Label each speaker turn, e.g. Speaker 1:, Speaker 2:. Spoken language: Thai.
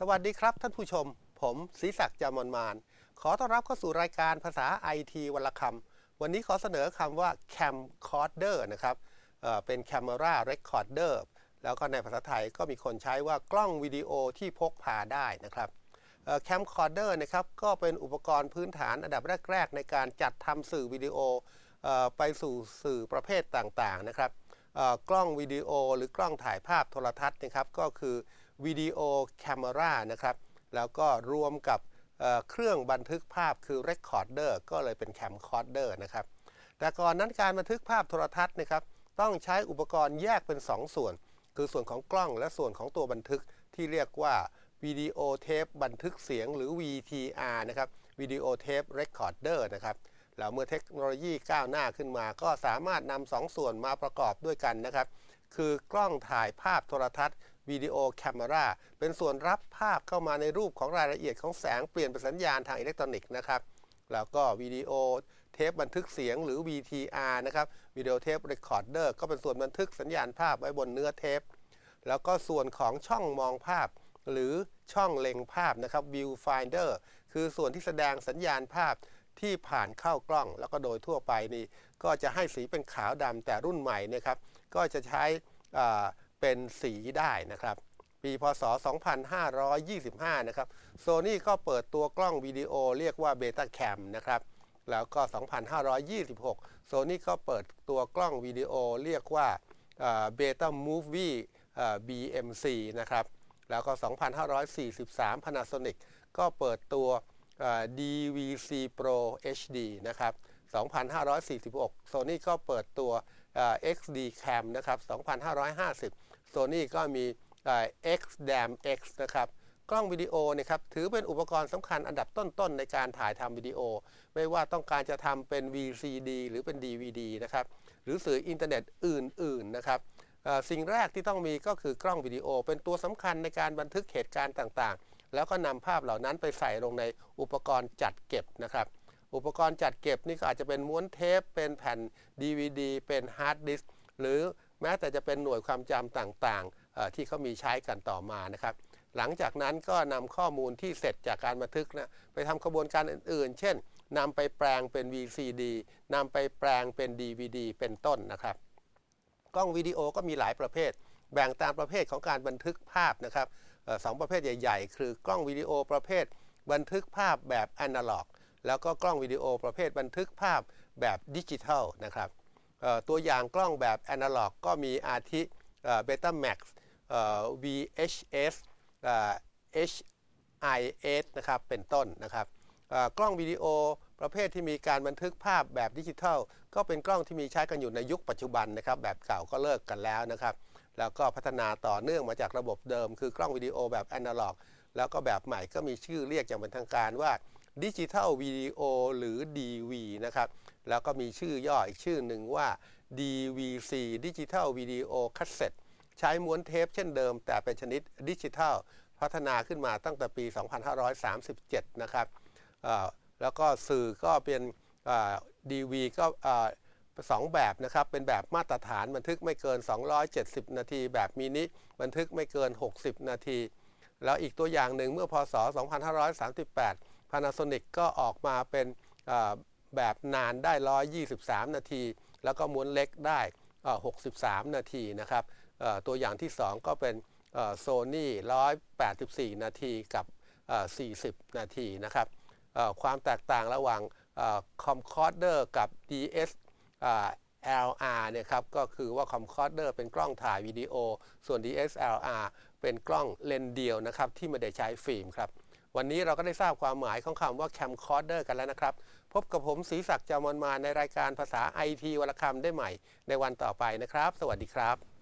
Speaker 1: สวัสดีครับท่านผู้ชม ผมศรีศักดิ์จามอนมาน ขอต้อนรับเข้าสู่รายการภาษาไอทีวันละคำ วันนี้ขอเสนอคำว่า camcorder นะครับเเป็น camera recorder แล้วก็ในภาษาไทยก็มีคนใช้ว่ากล้องวิดีโอที่พกพาได้นะครับ camcorder นะครับก็เป็นอุปกรณ์พื้นฐานอันดับแรก ๆ ในการจัดทำสื่อวิดีโออไปสู่สื่อประเภทต่างๆนะครับกล้องวิดีโอหรือกล้องถ่ายภาพโทรทัศน์นะครับก็คือ วิดีโอแคมรานะครับ แล้วก็รวมกับเเครื่องบันทึกภาพคือ recorder ก็เลยเป็น camcorder นะครับ แต่ก่อนนั้นการบันทึกภาพโทรทัศน์นะครับ ต้องใช้อุปกรณ์แยกเป็น 2 ส่วน คือส่วนของกล้องและส่วนของตัวบันทึกที่เรียกว่าวิดีโอเทปบันทึกเสียงหรือ VTR นะครับวิดีโอเทปเรคคอร์เดอร์นะครับแล้วเมื่อเทคโนโลยีก้าวหน้าขึ้นมา ก็สามารถนำสองส่วนมาประกอบด้วยกันนะครับ คือกล้องถ่ายภาพโทรทัศน์ วิดีโอแคมราเป็นส่วนรับภาพเข้ามาในรูปของรายละเอียดของแสงเปลี่ยนเป็นสัญญาณทางอิเล็กทรอนิกส์นะครับ แล้วก็วิดีโอเทปบันทึกเสียงหรือ VTR นะครับวิดีโอเทปเรคคอร์เดอร์ก็เป็นส่วนบันทึกสัญญาณภาพไว้บนเนื้อเทป แล้วก็ส่วนของช่องมองภาพ หรือช่องเล็งภาพนะครับ view finder คือส่วนที่แสดงสัญญาณภาพที่ผ่านเข้ากล้อง แล้วก็โดยทั่วไปนี่ก็จะให้สีเป็นขาวดำแต่รุ่นใหม่นะครับก็จะใช้อ่า เป็นสีได้นะครับปีพศ 2525 นะครับโซนี่ก็เปิดตัวกล้องวิดีโอเรียกว่า Beta Cam นะครับ แล้วก็ 2526โซนี่ก็เปิดตัวกล้องวิดีโอเรียกว่าเบต้ามูฟวี่ BMC นะครับ แล้วก็ 2543 Panasonic ก็เปิดตัว DVC Pro HD นะครับ 2546 Sony ก็เปิดตัว XD Cam นะครับ 2550 Sony ก็มี XDAM X นะครับ กล้องวิดีโอเนะครับถือเป็นอุปกรณ์สำคัญอันดับต้นๆ ในการถ่ายทำวิดีโอ ไม่ว่าต้องการจะทำเป็น VCD หรือเป็น DVD นะครับ หรือสื่ออินเทอร์เน็ตอื่น ๆ นะครับสิ่งแรกที่ต้องมีก็คือกล้องวิดีโอ เป็นตัวสำคัญในการบันทึกเหตุการณ์ต่างๆ แล้วก็นำภาพเหล่านั้นไปใส่ลงในอุปกรณ์จัดเก็บนะครับอุปกรณ์จัดเก็บนี่ก็อาจจะเป็นม้วนเทป เป็นแผ่น DVD เป็นฮาร์ดดิสก์หรือ แม้แต่จะเป็นหน่วยความจำต่างๆ ที่เขามีใช้กันต่อมานะครับหลังจากนั้นก็นำข้อมูลที่เสร็จจากการบันทึกนะไปทำกระบวนการอื่นๆ เช่นนำไปแปลงเป็น VCD นำไปแปลงเป็น DVD เป็นต้นนะครับกล้องวิดีโอก็มีหลายประเภท แบ่งตามประเภทของการบันทึกภาพนะครับสองประเภทใหญ่ ๆ คือกล้องวิดีโอประเภท บันทึกภาพแบบแอนาล็อก แล้วก็กล้องวิดีโอประเภทบันทึกภาพแบบดิจิทัลนะครับ ตัวอย่างกล้องแบบแอนาล็อกก็มีอาทิเบต้าแม็กซ์ VHS HIS นะครับเป็นต้นนะครับกล้องวิดีโอประเภทที่มีการบันทึกภาพแบบดิจิทัล ก็เป็นกล้องที่มีใช้กันอยู่ในยุคปัจจุบันนะครับ แบบเก่าก็เลิกกันแล้วนะครับ แล้วก็พัฒนาต่อเนื่องมาจากระบบเดิม คือกล้องวิดีโอแบบแอนาล็อกแล้วก็แบบใหม่ก็มีชื่อเรียกอย่างเป็นทางการว่าดิจิทัลวิดีโอหรือ DV นะครับ แล้วก็มีชื่อย่ออีกชื่อหนึ่งว่า DVC Digital Video Cassette ใช้ม้วนเทปเช่นเดิม แต่เป็นชนิดดิจิทัล พัฒนาขึ้นมาตั้งแต่ปี 2537 นะครับแล้วก็สื่อก็เป็นดีวีก็สองแบบนะครับ เป็นแบบมาตรฐานบันทึกไม่เกิน 270 นาที แบบมินิบันทึกไม่เกิน 60 นาที แล้วอีกตัวอย่างหนึ่งเมื่อพศ 2538 Panasonic ก็ออกมาเป็น แบบนานได้ 123 นาที แล้วก็ม้วนเล็กได้ 63 นาทีนะครับตัวอย่างที่ 2 ก็เป็นโซนี่184 นาทีกับ 40 นาทีนะครับความแตกต่างระหว่างคอมคอร์เดอร์กับ DS LR เนี่ยครับก็คือว่าคอมคอร์เดอร์เป็นกล้องถ่ายวิดีโอ ส่วน DSLR เป็นกล้องเลนเดียวนะครับที่ไม่ได้ใช้ฟิล์มครับ วันนี้เราก็ได้ทราบความหมายของคำว่า camcorder กันแล้วนะครับ พบกับผมศรีศักดิ์จามอนมาในรายการภาษาไอทีวรรณคำได้ใหม่ ในวันต่อไปนะครับ สวัสดีครับ